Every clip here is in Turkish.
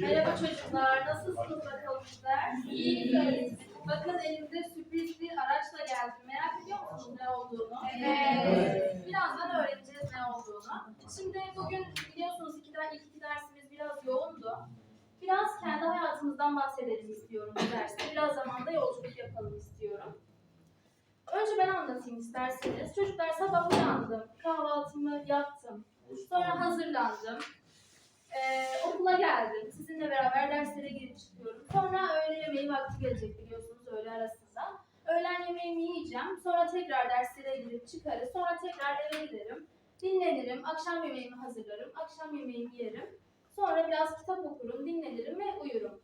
Merhaba çocuklar, nasılsınız bakalım sizler? İyi. Bakın elimde sürpriz bir araçla geldim. Merak ediyor musunuz ne olduğunu? Evet. Birazdan öğreneceğiz ne olduğunu. Şimdi bugün biliyorsunuz iki, der- ilk iki dersimiz biraz yoğundu. Biraz kendi hayatımızdan bahsedelim istiyorum bu derste. Biraz zamanda yolculuk yapalım istiyorum. Önce ben anlatayım isterseniz. Çocuklar sabah uyandım, kahvaltımı yaptım. Sonra hazırlandım. Ee, okula geldim. Sizinle beraber derslere girip çıkıyorum. Sonra öğle yemeği vakti gelecek biliyorsunuz öğle arasında. Öğlen yemeğimi yiyeceğim. Sonra tekrar derslere girip çıkarız. Sonra tekrar eve giderim. Dinlenirim. Akşam yemeğimi hazırlarım. Akşam yemeğimi yerim. Sonra biraz kitap okurum, dinlenirim ve uyurum.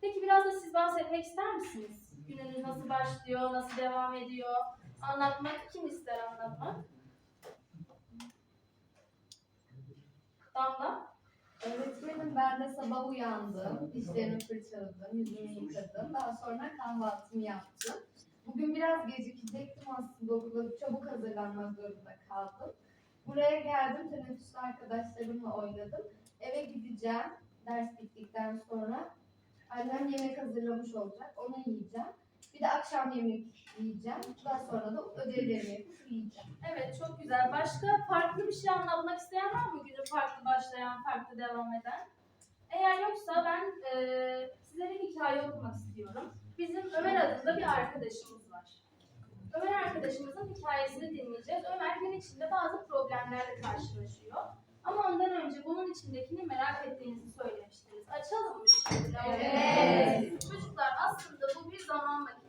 Peki biraz da siz bahsetmek ister misiniz? Gününüz nasıl başlıyor, nasıl devam ediyor? Anlatmak kim ister anlatmak? Damla? Öğretmenim ben de sabah uyandım, dişlerimi fırçaladım, yüzümü yıkadım, daha sonra kahvaltımı yaptım. Bugün biraz gecikecektim aslında okula, çabuk hazırlanmak zorunda kaldım. Buraya geldim, teneffüste arkadaşlarımla oynadım. Eve gideceğim, ders bittikten sonra. Annem yemek hazırlamış olacak, onu yiyeceğim. Bir de akşam yemek yiyeceğim, daha sonra da ödevlerimi yapıp uyuyacağım. Evet çok güzel. Başka farklı bir şey anlatmak isteyen var mı? Günü farklı başlayan, farklı devam eden. Eğer yoksa ben eee size bir hikaye okumak istiyorum. Bizim Ömer adında bir arkadaşımız var. Ömer arkadaşımızın hikayesini dinleyeceğiz. Ömer gün içinde bazı problemlerle karşılaşıyor. Ama ondan önce bunun içindekini merak ettiğinizi söylemiştiniz. Açalım mı şimdi? Evet. Çocuklar aslında bu bir zaman makinesi.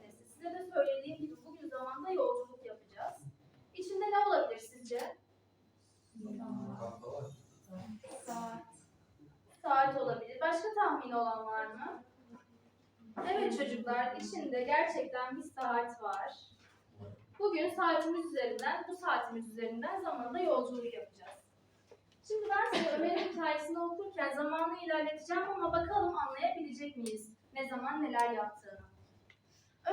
Size de söylediğim gibi bugün zamanda yolculuk yapacağız. İçinde ne olabilir sizce? Saat. Saat olabilir. Başka tahmin olan var mı? Evet çocuklar, içinde gerçekten bir saat var. Bugün saatimiz üzerinden, bu saatimiz üzerinden zamanda yolculuk yapacağız. Şimdi ben size Ömer'in hikayesini okurken zamanı ilerleteceğim ama bakalım anlayabilecek miyiz ne zaman neler yaptığını.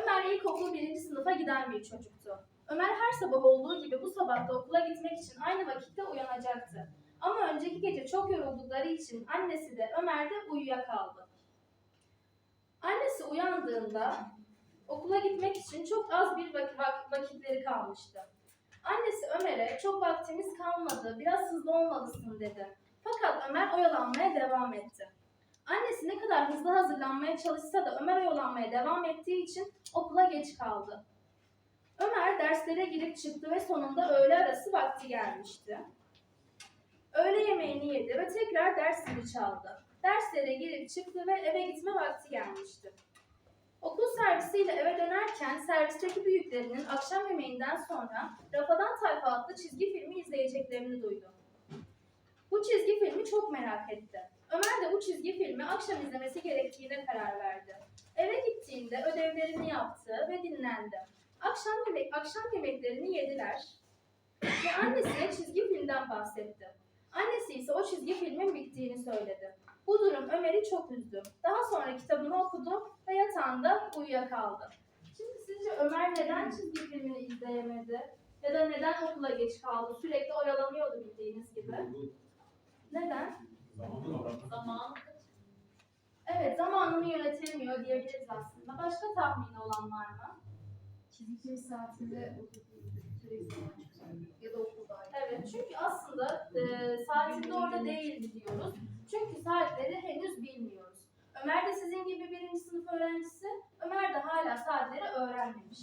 Ömer ilkokul birinci sınıfa giden bir çocuktu. Ömer her sabah olduğu gibi bu sabah da okula gitmek için aynı vakitte uyanacaktı. Ama önceki gece çok yoruldukları için annesi de Ömer de uyuyakaldı. Annesi uyandığında okula gitmek için çok az bir vak- vak- vakitleri kalmıştı. Annesi Ömer'e çok vaktimiz kalmadı, biraz hızlı olmalısın dedi. Fakat Ömer oyalanmaya devam etti. Annesi ne kadar hızlı hazırlanmaya çalışsa da Ömer oyalanmaya devam ettiği için okula geç kaldı. Ömer derslere girip çıktı ve sonunda öğle arası vakti gelmişti. Öğle yemeğini yedi ve tekrar ders zili çaldı. Derslere girip çıktı ve eve gitme vakti gelmişti. Okul servisiyle eve dönerken servisteki büyüklerinin akşam yemeğinden sonra Rafadan Tayfa adlı çizgi filmi izleyeceklerini duydu. Çizgi filmi çok merak etti. Ömer de bu çizgi filmi akşam izlemesi gerektiğine karar verdi. Eve gittiğinde ödevlerini yaptı ve dinlendi. Akşam yemek akşam yemeklerini yediler ve annesine çizgi filmden bahsetti. Annesi ise o çizgi filmin bittiğini söyledi. Bu durum Ömer'i çok üzdü. Daha sonra kitabını okudu ve yatağında uyuyakaldı. Şimdi sizce Ömer neden çizgi filmini izleyemedi? Ya da neden okula geç kaldı? Sürekli oyalanıyordu bildiğiniz gibi. Neden? Zaman. Evet, zamanını yönetemiyor diyebiliriz aslında. Başka tahmini olan var mı? Çizgi saatinde sürekli ya da okuldaydı. Evet, çünkü aslında e, saatinde orada değil biliyoruz. Çünkü saatleri henüz bilmiyoruz. Ömer de sizin gibi birinci sınıf öğrencisi. Ömer de hala saatleri öğrenmemiş.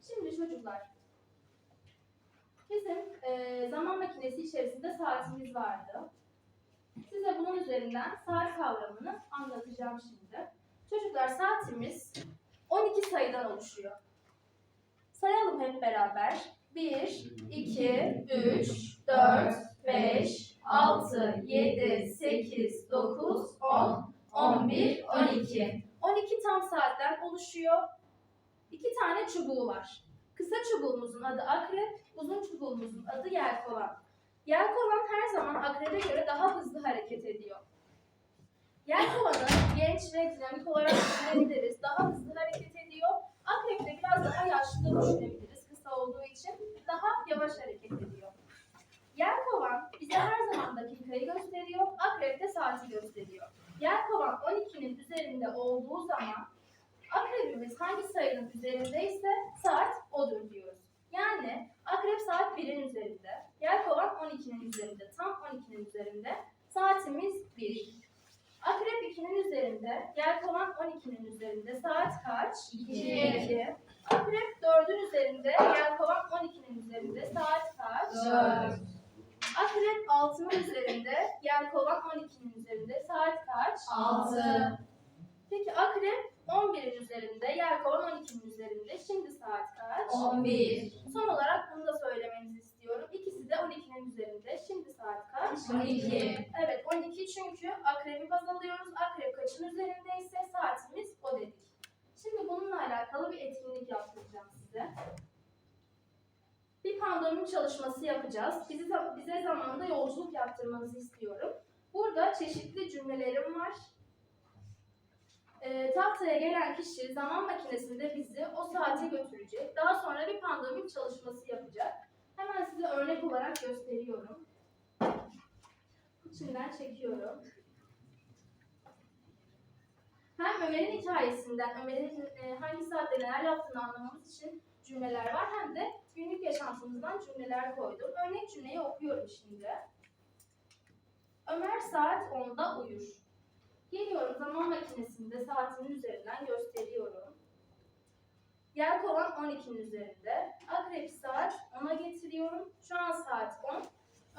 Şimdi çocuklar, bizim e, zaman makinesi içerisinde saatimiz vardı. Size bunun üzerinden saat kavramını anlatacağım şimdi. Çocuklar saatimiz 12 sayıdan oluşuyor. Sayalım hep beraber. 1, 2, 3, 4, 5, 6, 7, 8, 9, 10, 11, 12. 12 tam saatten oluşuyor. İki tane çubuğu var. Kısa çubuğumuzun adı akrep, uzun çubuğumuzun adı yelkovan. Yelkovan her zaman akrebe göre daha hızlı hareket ediyor. Yelkovanı genç ve dinamik olarak düşünebiliriz. Daha hızlı hareket ediyor. Akrep de biraz daha yaşlı düşünebiliriz kısa olduğu için. Daha yavaş hareket ediyor. Yelkovan bize her zaman dakikayı gösteriyor, akrep de saati gösteriyor. Yelkovan 12'nin üzerinde olduğu zaman akrebimiz hangi sayının üzerindeyse saat odur diyoruz. Yani akrep saat 1'in üzerinde, yelkovan 12'nin üzerinde, tam 12'nin üzerinde, saatimiz 1. Akrep 2'nin üzerinde, yelkovan 12'nin üzerinde, saat kaç? İki. 2. Akrep 4'ün üzerinde, yelkovan 12'nin üzerinde, saat kaç? Dört. Akrep 6'nın üzerinde, yelkovan 12'nin üzerinde, saat kaç? Altı. Peki akrep 11'in üzerinde, yelkovan 12'nin üzerinde. Şimdi saat kaç? On bir. Son olarak bunu da söylemenizi istiyorum. İkisi de 12'nin üzerinde. Şimdi saat kaç? On iki. Evet 12 çünkü akrebi baz alıyoruz. Akrep kaçın üzerindeyse saatimiz o dedik. Şimdi bununla alakalı bir etkinlik yaptıracağım size. Bir pandomim çalışması yapacağız. Bizi, bize zamanında yolculuk yaptırmanızı istiyorum. Burada çeşitli cümlelerim var. Ee, tahtaya gelen kişi zaman makinesinde bizi o saate götürecek. Daha sonra bir pandomim çalışması yapacak. Hemen size örnek olarak gösteriyorum. İçinden çekiyorum. Hem Ömer'in hikayesinden, Ömer'in e, hangi saatte neler yaptığını anlamamız için cümleler var. Hem de günlük yaşantımızdan cümleler koydum. Örnek cümleyi okuyorum şimdi. Ömer saat 10'da uyur. Geliyorum zaman makinesinde saatimin üzerinden gösteriyorum. Yelkovan 12'nin üzerinde. Akrep saat 10'a getiriyorum. Şu an saat 10.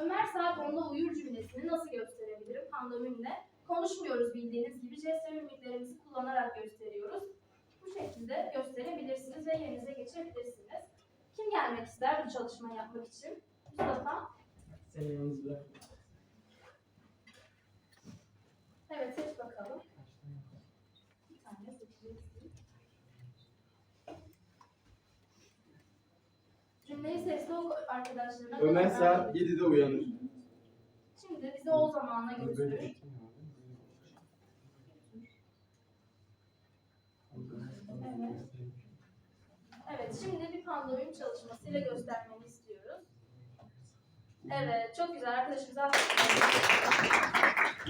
Ömer saat 10'da uyur cümlesini nasıl gösterebilirim pandomimle? Konuşmuyoruz bildiğiniz gibi jest ve mimiklerimizi kullanarak gösteriyoruz. Bu şekilde gösterebilirsiniz ve yerinize geçebilirsiniz. Kim gelmek ister bu çalışmayı yapmak için? Mustafa. Seni yalnız. Evet seç bakalım. Bir tane seçeceksin. Cümleyi sesli oku arkadaşlarına. Ömer saat 7'de uyanır. Şimdi bizi o zamana götürür. Evet. Evet, şimdi bir pandomim çalışmasıyla istiyoruz. Evet, çok güzel. Arkadaşımıza.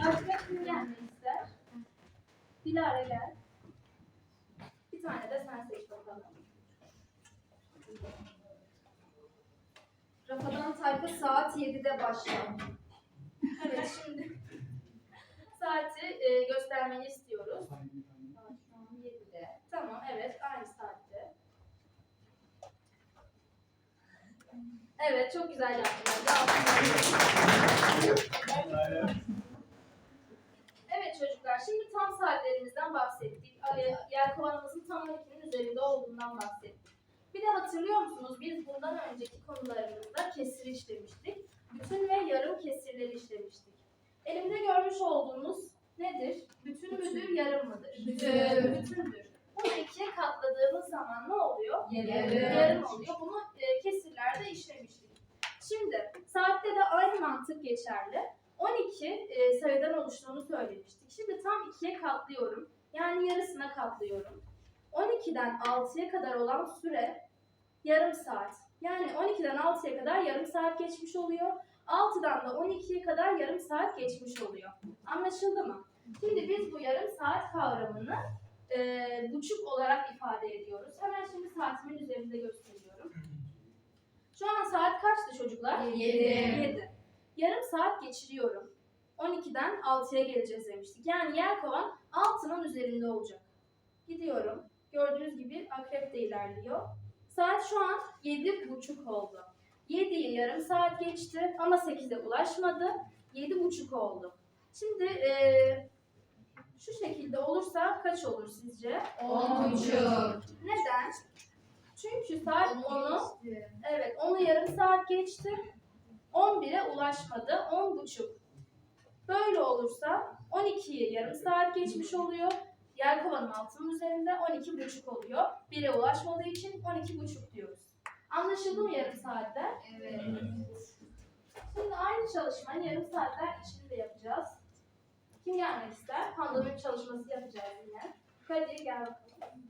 Başka kim gelmek ister? Dilara gel. Bir tane de sen seç bakalım. Rafadan Tayfa saat 7'de başlar. Evet, şimdi saati e, göstermeni istiyoruz. Saat şu an 7'de. Tamam, evet, aynı saatte. Evet, çok güzel yaptılar. Evet çocuklar, şimdi tam saatlerimizden bahsettik. Ali- Yelkovanımızın tam 12'nin üzerinde olduğundan bahsettik. Bir de hatırlıyor musunuz? Biz bundan önceki konularımızda kesir işlemiştik. Bütün ve yarım kesirleri işlemiştik. Elimde görmüş olduğunuz nedir? Bütün müdür, yarım mıdır? Bütün. Bütündür. Bunu ikiye katladığımız zaman ne oluyor? Yarım. Yarım oluyor. Bunu e, kesirlerde işlemiştik. Şimdi saatte de aynı mantık geçerli. 12 e, sayıdan oluştuğunu söylemiştik. Şimdi tam ikiye katlıyorum. Yani yarısına katlıyorum. 12'den 6'ya kadar olan süre yarım saat. Yani 12'den 6'ya kadar yarım saat geçmiş oluyor. 6'dan da 12'ye kadar yarım saat geçmiş oluyor. Anlaşıldı mı? Şimdi biz bu yarım saat kavramını e, buçuk olarak ifade ediyoruz. Hemen şimdi saatimin üzerinde gösteriyorum. Şu an saat kaçtı çocuklar? Yedi. 7. Yarım saat geçiriyorum. 12'den 6'ya geleceğiz demiştik. Yani yer kovan 6'nın üzerinde olacak. Gidiyorum. Gördüğünüz gibi akrep de ilerliyor. Saat şu an 7.30 oldu. 7'yi yarım saat geçti ama 8'e ulaşmadı. 7.30 oldu. Şimdi eee, şu şekilde olursa kaç olur sizce? On buçuk. Neden? Çünkü saat Onu 10'u geçti. Evet, onu yarım saat geçti. 11'e ulaşmadı. 10 buçuk. Böyle olursa 12'yi yarım saat geçmiş oluyor. Yelkovanın altının üzerinde 12 buçuk oluyor. 1'e ulaşmadığı için 12 buçuk diyoruz. Anlaşıldı mı yarım saatler? Evet. Şimdi aynı çalışmayı yarım saatler içinde yapacağız. Kim gelmek ister? Pandemi çalışması yapacağız yine. Kadir gel bakalım.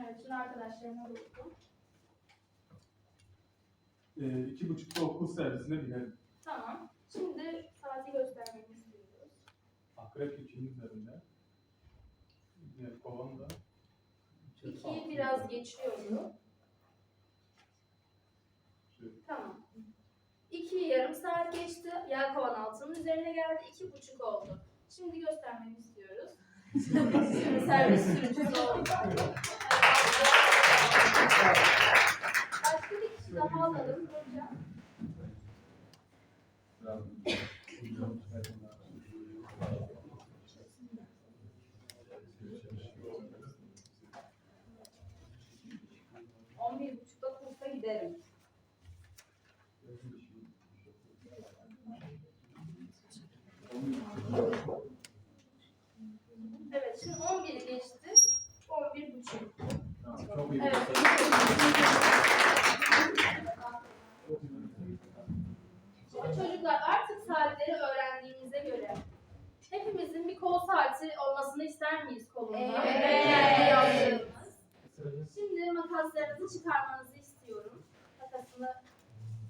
Evet, tüm arkadaşlarıma buldum. Ee, iki buçukta okul servisine binelim. Tamam. Şimdi saati göstermemizi istiyoruz. Akrep ikinin üzerinde. Ee, kovan da İkiyi biraz geçiyordu. Tamam. İki yarım saat geçti. Yelkovan altının üzerine geldi. İki buçuk oldu. Şimdi göstermeni istiyoruz. Şimdi servis sürücüsü oldu. Başka bir kişi daha alalım hocam. On bir buçukta kursa giderim. Evet şimdi 11'i geçti. 11 buçuk. Tamam, çok iyi. Evet. Şimdi çocuklar artık saatleri öğrendiğimize göre hepimizin bir kol saati olmasını ister miyiz kolunda? Evet. Yaptığımız. Şimdi makaslarınızı çıkarmanızı. Makasını,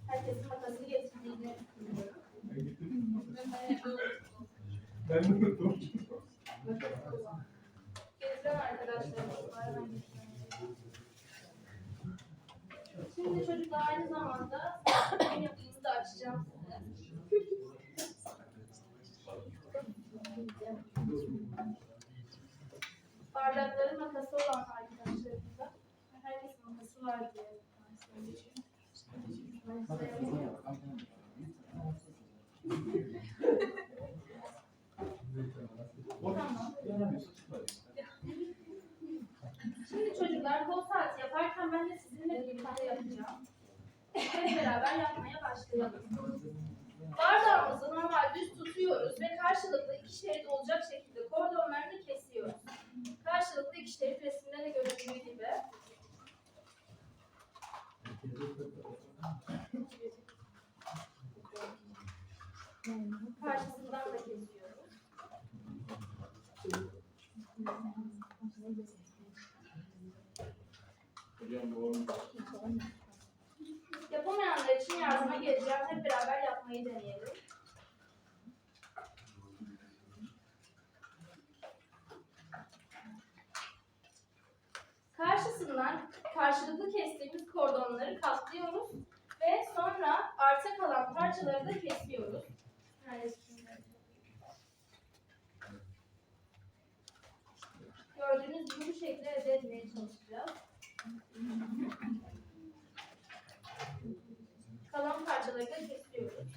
herkesin makasını getirdiğini düşünüyorum. Ben de unuttum. Getiren arkadaşlarımız var. Şimdi çocuklar aynı zamanda benim yapımızı da açacağım. Bardakların makası olan arkadaşlarımıza herkesin makası var diye まだ気づいたいんだか。Yardıma geleceğim. Hep beraber yapmayı deneyelim. Karşısından karşılıklı kestiğimiz kordonları katlıyoruz ve sonra arta kalan parçaları da kesiyoruz. Gördüğünüz gibi bu şekilde elde etmeye çalışacağız. Kalan parçaları da kesiyoruz.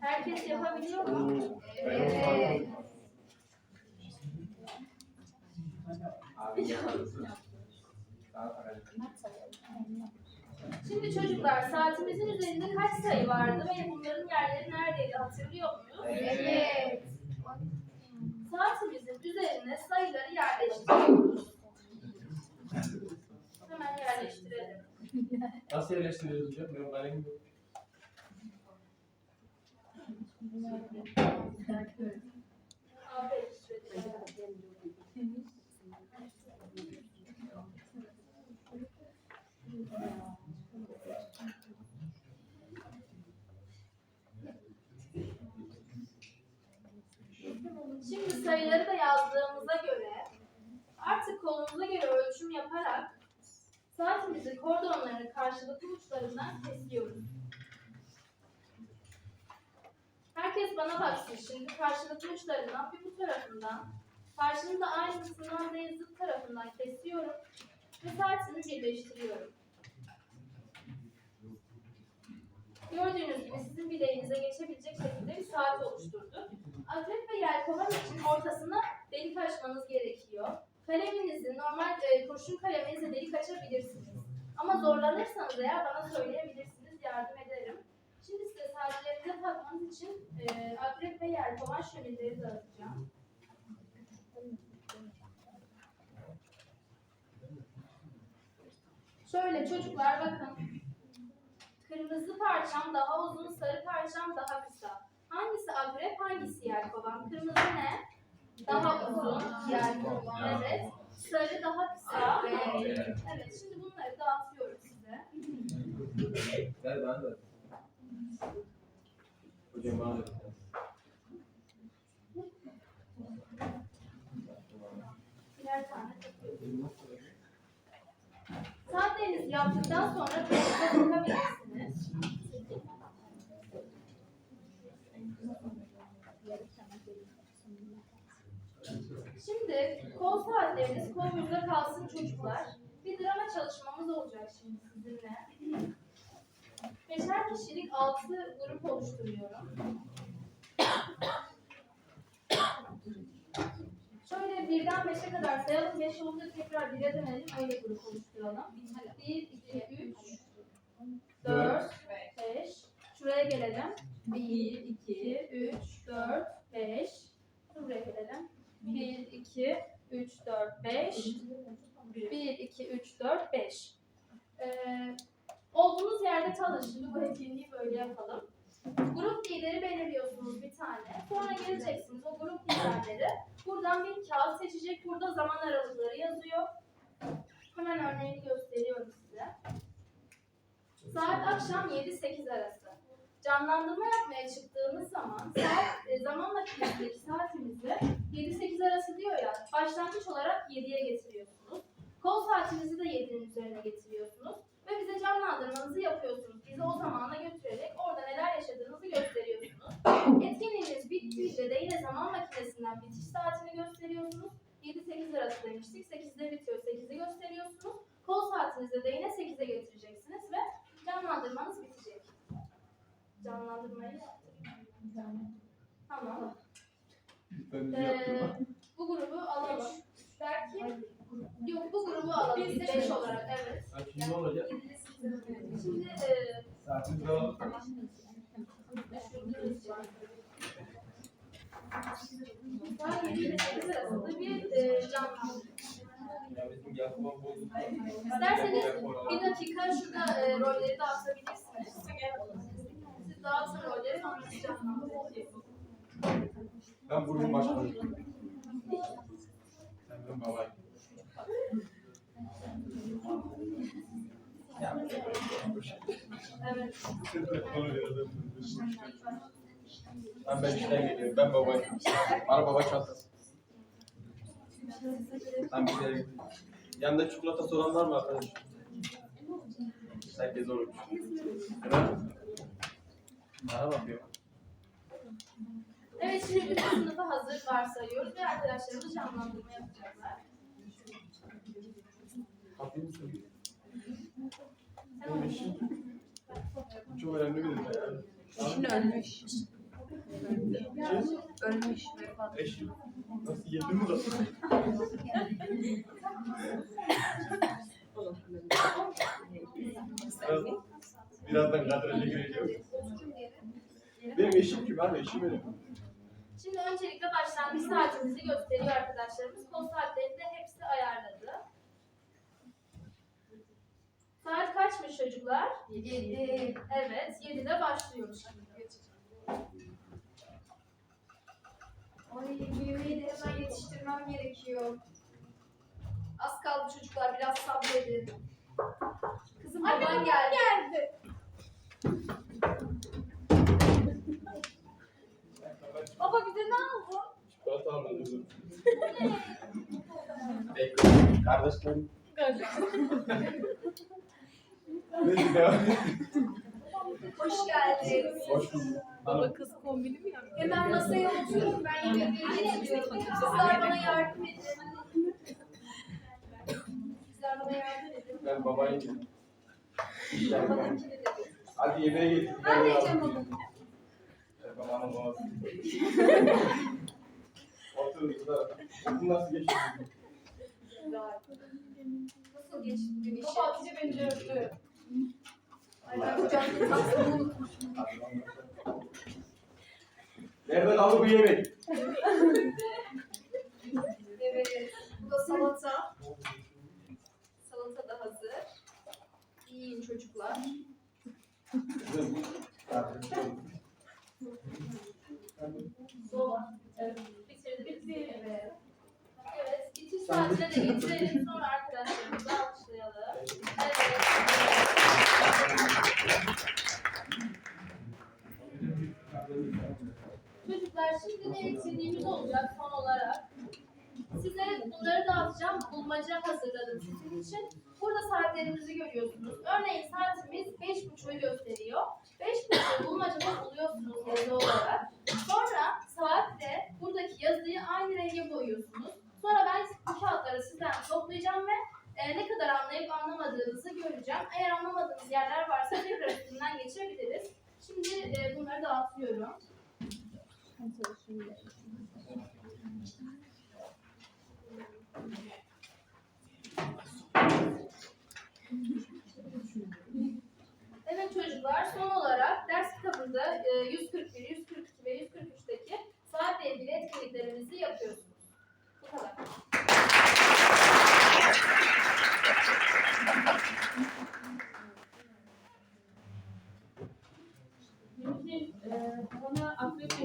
Herkes yapabiliyor mu? Evet. Şimdi çocuklar saatimizin üzerinde kaç sayı vardı ve bunların yerleri neredeydi hatırlıyor muyuz? Evet. Saatimizin üzerine sayıları yerleştiriyoruz. Hemen yerleştirelim. Nasıl yerleştiriyoruz hocam? Benim kalemim yok. Şimdi sayıları da yazdığımıza göre artık kolumuza göre ölçüm yaparak saatimizin kordonlarını karşılıklı uçlarından kesiyoruz. Herkes bana baksın şimdi karşılıklı uçlarından bir bu tarafından karşınızda aynısından değil zıt tarafından kesiyorum ve saatimi birleştiriyorum. Gördüğünüz gibi sizin bileğinize geçebilecek şekilde bir saat oluşturdu. Akrep ve yelkovan için ortasına delik açmanız gerekiyor. Kaleminizin normal e, kurşun kaleminizle delik açabilirsiniz. Ama zorlanırsanız eğer bana söyleyebilirsiniz, yardım ederim. Şimdi size saatlerinize takmanız için e, akrep ve yelkovan şöminleri dağıtacağım. Şöyle çocuklar bakın. Kırmızı parçam daha uzun, sarı parçam daha kısa. Hangisi akrep, hangisi yelkovan? Kırmızı ne? Daha uzun. Yelkovan. Evet. Sarı daha kısa. Evet, şimdi bunları dağıtıyorum size. Ver bana da. Hocam bana. Birer tane yaptıktan sonra topunuza bakabilirsiniz. Şimdi kol saatleriniz kolunuzda kalsın çocuklar. Bir drama çalışmamız olacak şimdi sizinle. Beşer kişilik altı grup oluşturuyorum. Şöyle birden beşe kadar sayalım. Beş olunca tekrar bire dönelim. Öyle grup oluşturalım. Bir, iki, üç, dört, beş. Şuraya gelelim. Bir, iki, üç, dört, beş. Buraya gelelim. Bir, iki, üç, dört, beş. Bir, iki, üç, dört, beş. Ee, olduğunuz yerde kalın. Şimdi bu etkinliği böyle yapalım. Grup lideri belirliyorsunuz bir tane. Sonra geleceksiniz o grup liderleri. Buradan bir kağıt seçecek. Burada zaman aralıkları yazıyor. Hemen örneğini gösteriyorum size. Saat akşam 7-8 arası. Canlandırma yapmaya çıktığımız zaman saat, e, zaman makinesindeki saatimizi 7-8 arası diyor ya başlangıç olarak 7'ye getiriyorsunuz. Kol saatinizi de 7'nin üzerine getiriyorsunuz. Ve bize canlandırmanızı yapıyorsunuz. Bizi o zamana götürerek orada neler yaşadığınızı gösteriyorsunuz. Etkinliğiniz bittiğinde de yine zaman makinesinden bitiş saatini gösteriyorsunuz. 7-8 arası demiştik. 8'de bitiyor. 8'i gösteriyorsunuz. Kol saatinizde de yine 8'e getireceksiniz ve canlandırmanız bitecek. Canlandırmayı yaptık. Tamam. Ben Ee, bu grubu alalım. Belki yok bu grubu alalım. 5 olarak evet. Ha, şimdi ne olacak? Şimdi e, Saatimizi alalım. Daha 7 ile 8 arasında bir e. Ya bizim. İsterseniz bir dakika şurada e, rolleri dağıtabilirsiniz. Siz dağıtın rolleri sonra biz canlandırırız. Ben grubun başkanıyım. Sen benim babayım. Evet. Ben ben işten geliyorum. Ben babayım. Bana baba çantası. Ben bir yere gidiyorum. Yanında çikolata soran var mı arkadaş? Herkes olur. Bana bakıyor. Evet şimdi bütün sınıfı hazır varsayıyoruz ve arkadaşlarımız canlandırma yapacaklar. Kapıyı mı söylüyor? Tamam. Çok önemli bir detay yani. Eşin ölmüş. Ölmüş vefat. Eşim. Nasıl yedin mi da? Biraz, birazdan kadraja gireceğim. Benim eşim kim abi? Eşim benim. Şimdi öncelikle başlangıç saatimizi gösteriyor arkadaşlarımız. Kol saatlerini de hepsi ayarladı. Saat kaçmış çocuklar? 7. Evet, 7'de başlıyoruz şimdi. Ay büyümeyi de hemen yetiştirmem gerekiyor. Az kaldı çocuklar biraz sabredin. Kızım baban geldi. geldi. Baba bize ne aldın? Çikolata aldım kızım. Bekle. Kardeşlerim. Neyse devam. Hoş geldin. Hoş bulduk. Hanım. kız kombini mi yaptı? Hemen masaya oturun ben yemeği getiriyorum. Kızlar bana yardım edin. Kızlar bana yardım edin. Ben babayım. İşler Hadi yemeğe getir. Ben de yiyeceğim onu. Babanın babası. Oturun kızlar. Okul nasıl geçti? Nasıl geçti bugün işi? Baba Hatice beni dövdü. Ay ben kucakta tatlımı unutmuşum. Nerede kaldı bu yemek? Evet. Bu da salata. Salata da hazır. Yiyin çocuklar. Doğru. Evet. Bitirdik. Evet. Evet. Bitiş saatine de getirelim. Örneğin saatimiz beş buçuğu gösteriyor. Beş buçuğu bulmacada buluyorsunuz yazı olarak. Sonra saatle buradaki yazıyı aynı renge boyuyorsunuz. Sonra ben bu kağıtları sizden toplayacağım ve e, ne kadar anlayıp anlamadığınızı göreceğim. Eğer anlamadığınız yerler varsa tekrar üstünden geçebiliriz. Şimdi e, bunları dağıtıyorum. Evet çocuklar son olarak ders kitabında e, 141, 142 ve 143'teki saatle ilgili etkinliklerimizi yapıyorsunuz. Bu kadar. Benimki e, bana akrep